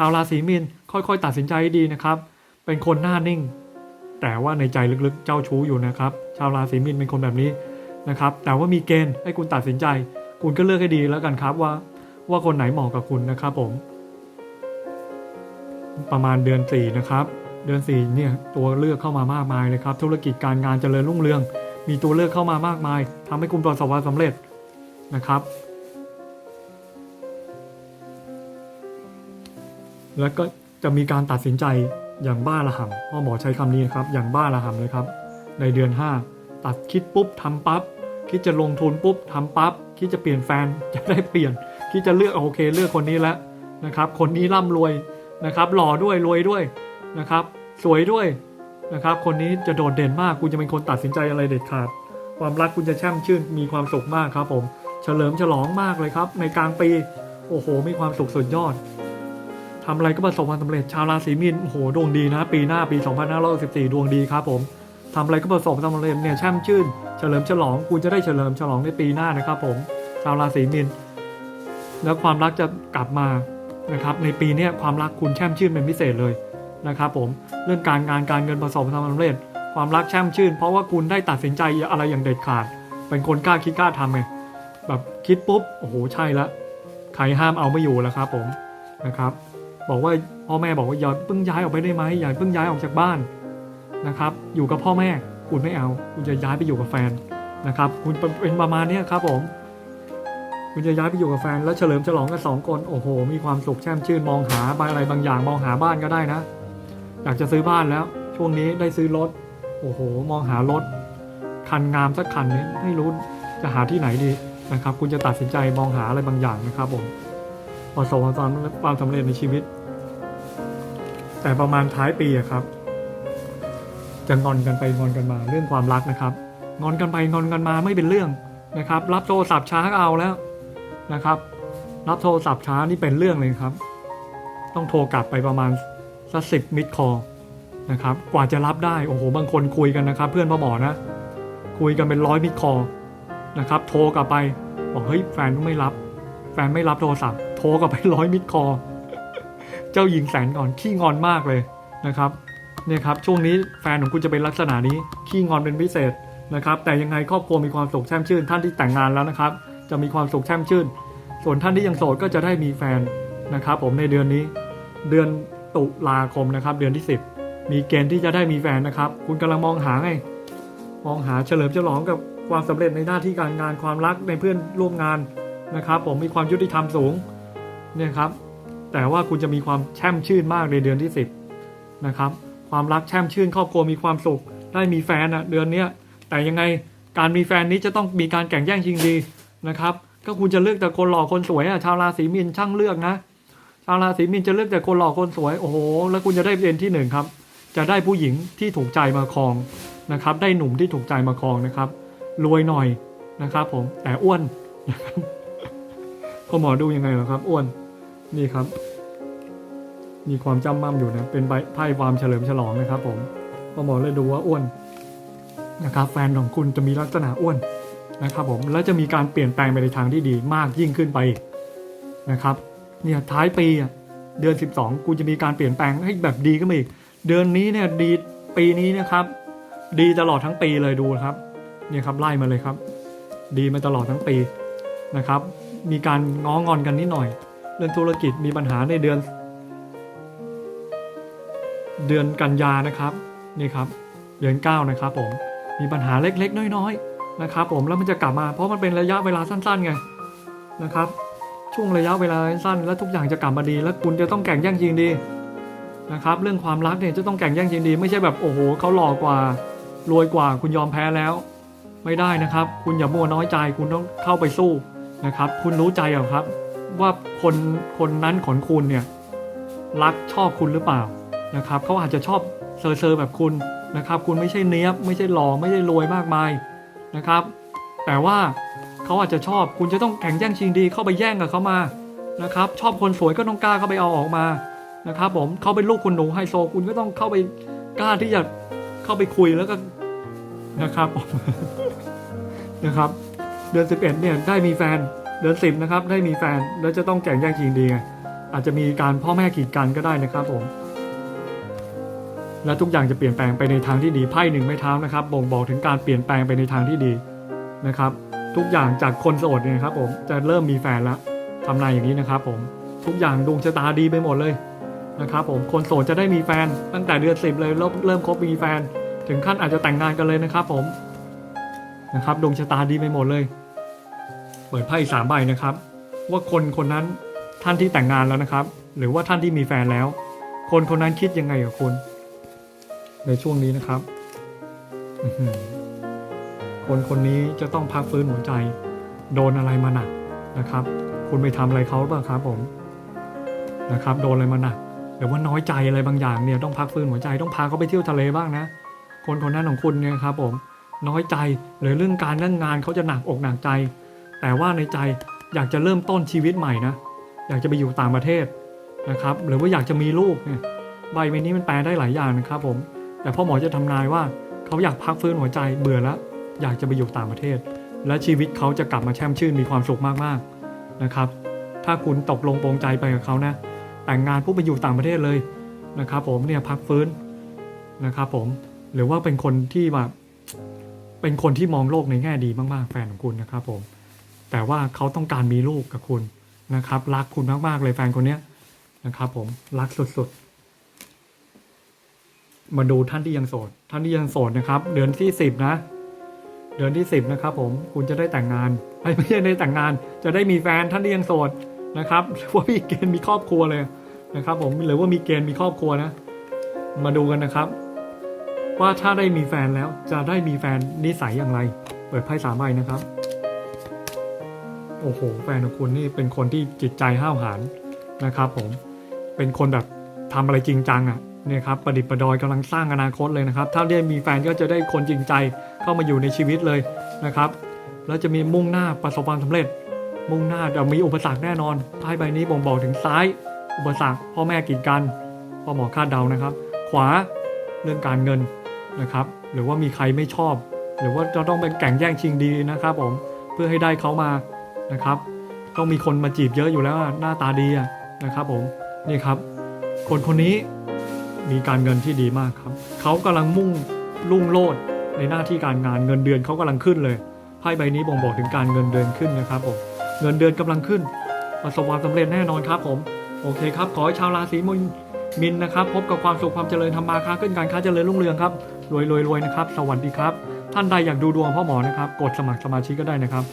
ชาวราศีมีนค่อยๆ ตัดสินใจให้ดีนะครับ เป็นคนหน้านิ่ง แต่ว่าในใจลึกๆ เจ้าชู้อยู่นะครับ ชาวราศีมีนเป็นคนแบบนี้นะครับ แต่ว่ามีเกณฑ์ให้คุณตัดสินใจ คุณก็เลือกให้ดีแล้วกันครับว่า ว่าคนไหนเหมาะกับคุณนะครับผม ประมาณเดือนสี่นะครับ เดือนสี่เนี่ยตัวเลือกเข้ามามากมายเลยครับ ธุรกิจการงานเจริญรุ่งเรือง มีตัวเลือกเข้ามามากมายทำให้คุณประสบความสำเร็จนะครับ แล้วก็จะมีการตัดสินใจอย่างบ้าระห่ำพ่อหมอใช้คำนี้นะครับ อย่างบ้าระห่ำเลยครับ ในเดือน 5 ตัดคิดปุ๊บทำปั๊บคิดจะลงทุนปุ๊บทำปั๊บคิดจะเปลี่ยนแฟนจะได้เปลี่ยน คิดจะเลือกโอเค เลือกคนนี้แล้วนะครับ คนนี้ร่ำรวยนะครับหล่อด้วยรวยด้วยนะครับ สวยด้วยนะครับ คนนี้จะโดดเด่นมากคุณจะเป็นคนตัดสินใจอะไรเด็ดขาด ความรักคุณจะแช่มชื่นมีความสุขมากครับผม เฉลิมฉลองมากเลยครับ ในกลางปี โอ้โห มีความสุขสุดยอด ทำอะไรก็ประสบความสำเร็จชาวราศีมีนโอ้โหดวงดีนะ ปีหน้าปี 2514ดวงดีครับผมทำอะไรก็ประสบความสำเร็จเนี่ยแช่มชื่น เฉลิมฉลองคุณจะได้เฉลิมฉลองในปีหน้านะครับผมชาวราศีมีนแล้วความรักจะกลับมานะครับในปีนี้ความรักคุณแช่มชื่นเป็นพิเศษเลยนะครับผมเรื่องการงานการเงินประสบความสำเร็จ ความรักแช่มชื่น เพราะว่าคุณได้ตัดสินใจอะไรอย่างเด็ดขาด เป็นคนกล้าคิดกล้าทำไงแบบคิดปุ๊บโอ้โหใช่ละใครห้ามเอาไม่อยู่แล้วครับผมนะครับ บอกว่าพ่อแม่บอกว่าอย่าเพิ่งย้ายออกไปได้ไหมอย่าเพิ่งย้ายออกจากบ้านนะครับ อยู่กับพ่อแม่คุณไม่เอา คุณจะย้ายไปอยู่กับแฟนนะครับ คุณเป็นประมาณนี้ครับผม คุณจะย้ายไปอยู่กับแฟน แล้วเฉลิมฉลองกันสองคนโอ้โห มีความสุขแช่มชื่นมองหาอะไรบางอย่างมองหาบ้านก็ได้นะ อยากจะซื้อบ้านแล้ว ช่วงนี้ได้ซื้อรถโอ้โห มองหารถ คันงามสักคันนี้ไม่รู้จะหาที่ไหนดีนะครับ คุณจะตัดสินใจมองหาอะไรบางอย่างนะครับผม ประสบความความสำเร็จในชีวิต แต่ประมาณท้ายปีอะครับ จะงอนกันไปงอนกันมาเรื่องความรักนะครับ งอนกันไปงอนกันมาไม่เป็นเรื่องนะครับ รับโทรศัพท์ช้าก็เอาแล้วนะครับ รับโทรศัพท์ช้านี่เป็นเรื่องเลยครับ ต้องโทรกลับไปประมาณสักสิบมิดคอนะครับ กว่าจะรับได้โอ้โหบางคนคุยกันนะครับ เพื่อนพ่อหมอนะ คุยกันเป็นร้อยมิดคอนะครับ โทรกลับไปบอกเฮ้ยแฟนไม่รับ แฟนไม่รับโทรศัพท์ โทรกลับไปร้อยมิดคอ เจ้าหญิงแสนก่อนขี้งอนมากเลยนะครับเนี่ยครับช่วงนี้แฟนของคุณจะเป็นลักษณะนี้ขี้งอนเป็นพิเศษนะครับ แต่ยังไงครอบครัวมีความสุขแช่มชื่น ท่านที่แต่งงานแล้วนะครับ จะมีความสุขแช่มชื่น ส่วนท่านที่ยังโสดก็จะได้มีแฟนนะครับ ผมในเดือนนี้ เดือนตุลาคมนะครับ เดือนที่ 10 มีเกณฑ์ที่จะได้มีแฟนนะครับ คุณกำลังมองหาไงมองหาเฉลิมฉลองกับความสำเร็จในหน้าที่การงานความรักในเพื่อนร่วมงานนะครับ ผมมีความยุติธรรมสูง เนี่ยครับ แต่ว่าคุณจะมีความแช่มชื่นมากในเดือนที่ 10 นะครับ ความรักแช่มชื่นครอบครัวมีความสุข ได้มีแฟนอะเดือนเนี้ยแต่ยังไงการมีแฟนนี้จะต้องมีการแข่งแย่งชิงดีนะครับ ก็คุณจะเลือกแต่คนหล่อคนสวยอะชาวราศีมีนช่างเลือกนะ ชาวราศีมีนจะเลือกแต่คนหล่อคนสวยโอ้โหแล้วคุณจะได้เป็นที่หนึ่งครับ จะได้ผู้หญิงที่ถูกใจมาครองนะครับ ได้หนุ่มที่ถูกใจมาครองนะครับ รวยหน่อยนะครับ ผมแต่อ้วนนะครับพอหมอดูยังไงเหรอครับอ้วน นี่ครับ มีความจำมั่มอยู่นะ เป็นใบไพ่ความเฉลิมฉลองนะครับผมพอหมอเลยดูว่าอ้วนนะครับ แฟนของคุณจะมีลักษณะอ้วนนะครับ ผม แล้วจะมีการเปลี่ยนแปลงไปในทางที่ดีมากยิ่งขึ้นไปนะครับ เนี่ยท้ายปีเดือน 12 กูจะมีการเปลี่ยนแปลงให้แบบดีขึ้นมาอีก เดือนนี้เนี่ยดีปีนี้นะครับ ดีตลอดทั้งปีเลยดูครับ เนี่ยครับไล่มาเลยครับ ดีมาตลอดทั้งปีนะครับ มีการง้องอนกันนิดหน่อย เรื่องธุรกิจมีปัญหาในเดือน เดือนกันยานะครับนี่ครับ เดือน 9 นะครับผมมีปัญหาเล็กๆ น้อยๆนะครับผมแล้วมันจะกลับมาเพราะมันเป็นระยะเวลาสั้นๆไงนะครับ ช่วงระยะเวลาสั้นแล้วทุกอย่างจะกลับมาดี แล้วคุณจะต้องแข่งแย่งชิงดีนะครับ เรื่องความรักเนี่ยจะต้องแข่งแย่งชิงดี ไม่ใช่แบบโอ้โหเขาหล่อกว่ารวยกว่าคุณยอมแพ้แล้ว ไม่ได้นะครับ คุณอย่ามัวน้อยใจคุณต้องเข้าไปสู้นะครับ คุณรู้ใจเหรอครับ ว่าคนคนนั้นของคุณเนี่ยรักชอบคุณหรือเปล่านะครับเขาอาจจะชอบเซอร์เซอร์แบบคุณนะครับ คุณไม่ใช่เนี้ยบไม่ใช่หล่อไม่ใช่รวยมากมายนะครับ แต่ว่าเขาอาจจะชอบคุณจะต้องแข่งแย่งชิงดีเข้าไปแย่งกับเขามานะครับ ชอบคนสวยก็ต้องกล้าเข้าไปเอาออกมานะครับผมเขาเป็นลูกคุณหนูไฮโซคุณก็ต้องเข้าไปกล้าที่จะเข้าไปคุยแล้วก็นะครับนะครับ เดือน11เนี่ยได้มีแฟน เดือน10นะครับได้มีแฟนแล้วจะต้องแข่งแย่งชิงดีไงอาจจะมีการพ่อแม่กีดกันก็ได้นะครับผม และทุกอย่างจะเปลี่ยนแปลงไปในทางที่ดีไพ่หนึ่งไม้เท้านะครับ บ่งบอกถึงการเปลี่ยนแปลงไปในทางที่ดีนะครับ ทุกอย่างจากคนโสดเนี่ยครับ ผมจะเริ่มมีแฟนแล้วทำนายอย่างนี้นะครับ ผมทุกอย่างดวงชะตาดีไปหมดเลยนะครับ ผมคนโสดจะได้มีแฟน ตั้งแต่เดือนสิบเลยเริ่มเริ่มคบมีแฟน ถึงขั้นอาจจะแต่งงานกันเลยนะครับ ผมนะครับดวงชะตาดีไปหมดเลย เปิดไพ่สามใบนะครับ ว่าคนคนนั้นท่านที่แต่งงานแล้วนะครับ หรือว่าท่านที่มีแฟนแล้ว คนคนนั้นคิดยังไงกับคุณ ในช่วงนี้นะครับคนคนนี้จะต้องพักฟื้นหัวใจ โดนอะไรมาหนักนะครับ คุณไปทำอะไรเขาหรือเปล่าครับผมนะครับ โดนอะไรมาหนักหรือว่าน้อยใจอะไรบางอย่างเนี่ยต้องพักฟื้นหัวใจต้องพาเขาไปเที่ยวทะเลบ้างนะคนคนนั้นของคุณเนี่ยครับผมน้อยใจหรือเรื่องการเรื่องงานเขาจะหนักอกหนักใจ แต่ว่าในใจอยากจะเริ่มต้นชีวิตใหม่นะ อยากจะไปอยู่ต่างประเทศนะครับ หรือว่าอยากจะมีลูกเนี่ยใบใบนี้มันแปลได้หลายอย่างนะครับผม แต่พ่อหมอจะทำนายว่าเขาอยากพักฟื้นหัวใจเบื่อแล้ว อยากจะไปอยู่ต่างประเทศ และชีวิตเขาจะกลับมาแช่มชื่นมีความสุขมากๆนะครับ ถ้าคุณตกลงปรงใจไปกับเขานะ แต่งงานปุ๊บไปอยู่ต่างประเทศเลยนะครับ ผมเนี่ยพักฟื้นนะครับผมหรือว่าเป็นคนที่แบบเป็นคนที่มองโลกในแง่ดีมากๆแฟนของคุณนะครับผม แต่ว่าเขาต้องการมีลูกกับคุณนะครับ รักคุณมากๆเลยแฟนคนเนี้ยนะครับผมรักสุดๆ มาดูท่านที่ยังโสด ท่านที่ยังโสดนะครับ เดือนที่สิบนะ เดือนที่สิบนะครับ ผมคุณจะได้แต่งงานไม่ใช่ได้แต่งงาน จะได้มีแฟนท่านที่ยังโสดนะครับหรือว่ามีเกณฑ์มีครอบครัวเลยนะครับ ผมหรือว่ามีเกณฑ์มีครอบครัวนะ มาดูกันนะครับ ว่าถ้าได้มีแฟนแล้วจะได้มีแฟนนิสัยอย่างไร เปิดไพ่สามใบนะครับ โอ้โหแฟนของคุณนี่เป็นคนที่จิตใจห้าวหาญนะครับผมเป็นคนแบบทำอะไรจริงจังอะเนี่ยครับประดิษฐ์ประดอยกำลังสร้างอนาคตเลยนะครับ ถ้าได้มีแฟนก็จะได้คนจริงใจเข้ามาอยู่ในชีวิตเลยนะครับ แล้วจะมีมุ่งหน้าประสบความสำเร็จ มุ่งหน้าจะมีอุปสรรคแน่นอนไพ่ใบนี้บ่งบอกถึงซ้าย อุปสรรคพ่อแม่กีดกันพ่อหมอคาดเดานะครับ ขวาเรื่องการเงินนะครับ หรือว่ามีใครไม่ชอบ หรือว่าจะต้องเป็นแข่งแย่งชิงดีนะครับผมเพื่อให้ได้เขามา นะครับต้องมีคนมาจีบเยอะอยู่แล้วหน้าตาดีนะครับผมนี่ครับ คนคนนี้มีการเงินที่ดีมากครับ เขากำลังมุ่งรุ่งโลดในหน้าที่การงานเงินเดือนเขากำลังขึ้นเลยไพ่ใบนี้บ่งบอกถึงการเงินเดือนขึ้นนะครับผมเงินเดือนกำลังขึ้นประสบความสำเร็จแน่นอนครับผมโอเคครับขอให้ชาวราศีมินมินนะครับ พบกับความสุขความเจริญทำมาค้าขึ้นการค้าเจริญรุ่งเรืองครับรวยรวยรวยนะครับ สวัสดีครับ ท่านใดอยากดูดวงพ่อหมอนะครับ กดสมัครสมาชิกก็ได้นะครับ